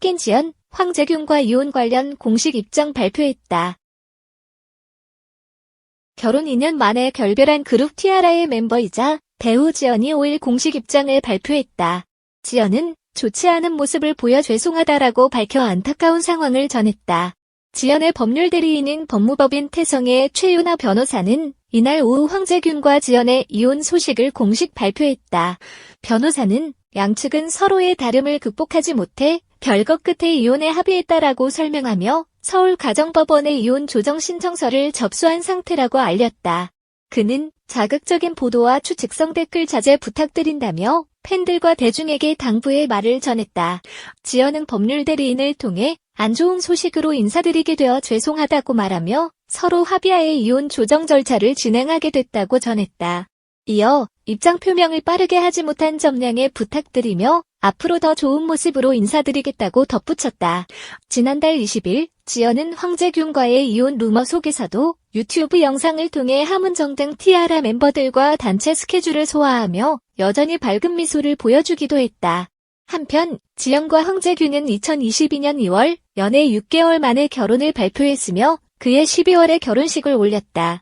깬 지연, 황재균과 이혼 관련 공식 입장 발표했다. 결혼 2년 만에 결별한 그룹 티아라의 멤버이자 배우 지연이 5일 공식 입장을 발표했다. 지연은 좋지 않은 모습을 보여 죄송하다라고 밝혀 안타까운 상황을 전했다. 지연의 법률 대리인인 법무법인 태성의 최윤아 변호사는 이날 오후 황재균과 지연의 이혼 소식을 공식 발표했다. 변호사는 양측은 서로의 다름을 극복하지 못해 별거 끝에 이혼에 합의했다라고 설명하며 서울가정법원에 이혼 조정 신청서를 접수한 상태라고 알렸다. 그는 자극적인 보도와 추측성 댓글 자제 부탁드린다며 팬들과 대중에게 당부의 말을 전했다. 지연은 법률 대리인을 통해 안 좋은 소식으로 인사드리게 되어 죄송하다고 말하며 서로 합의하에 이혼 조정 절차를 진행하게 됐다고 전했다. 이어 입장 표명을 빠르게 하지 못한 점량에 부탁드리며 앞으로 더 좋은 모습으로 인사드리겠다고 덧붙였다. 지난달 20일 지연은 황재균과의 이혼 루머 속에서도 유튜브 영상을 통해 함은정 등 티아라 멤버들과 단체 스케줄을 소화하며 여전히 밝은 미소를 보여주기도 했다. 한편 지연과 황재균은 2022년 2월 연애 6개월 만에 결혼을 발표했으며 그의 12월에 결혼식을 올렸다.